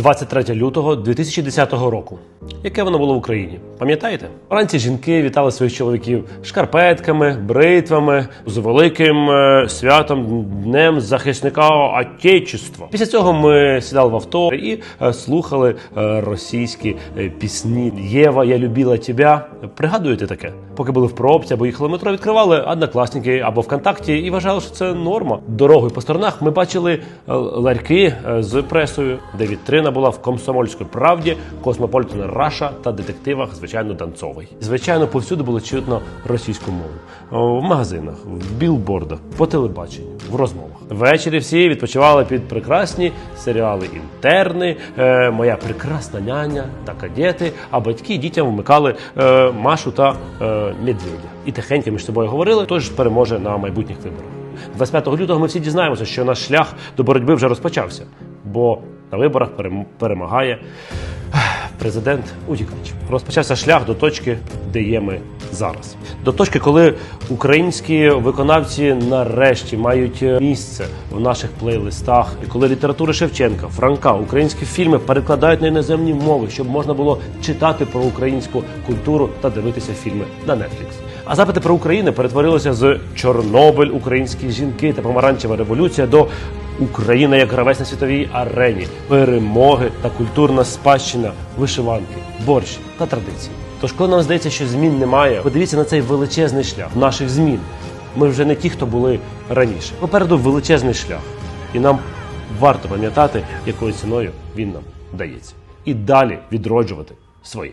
23 лютого 2010 року. Яке воно було в Україні? Пам'ятаєте? Вранці жінки вітали своїх чоловіків шкарпетками, бритвами з великим е, святом Днем захисника Отечества. Після цього ми сідали в авто і е, слухали е, російські пісні. Єва, я любила тебе. Пригадуєте таке? Поки були в пробці або їхали метро, відкривали однокласники або ВКонтакті і вважали, що це норма. Дорогою по сторонах ми бачили ларьки з пресою, де вітрина була в комсомольській правді, Космополітен Раша та детективах, звичайно, Данцовий. Звичайно, повсюди було чутно російську мову в магазинах, в білбордах, по телебаченню, в розмовах. Ввечері всі відпочивали під прекрасні серіали інтерни, е, моя прекрасна няня та кадети. А батьки дітям вмикали е, Машу та е, Медведя. І тихенько між собою говорили, хто ж переможе на майбутніх виборах. 25 лютого ми всі дізнаємося, що наш шлях до боротьби вже розпочався, бо на виборах перем- перемагає президент утікач. Розпочався шлях до точки, де є ми зараз. До точки, коли українські виконавці нарешті мають е, місце в наших плейлистах, і коли література Шевченка, Франка, українські фільми перекладають на іноземні мови, щоб можна було читати про українську культуру та дивитися фільми на Netflix. А запити про Україну перетворилися з Чорнобиль, українські жінки та помаранчева революція до Україна як гравець на світовій арені, перемоги та культурна спадщина, вишиванки, борщ та традиції. Тож, коли нам здається, що змін немає, подивіться на цей величезний шлях наших змін. Ми вже не ті, хто були раніше. Попереду величезний шлях, і нам варто пам'ятати, якою ціною він нам дається, і далі відроджувати своє.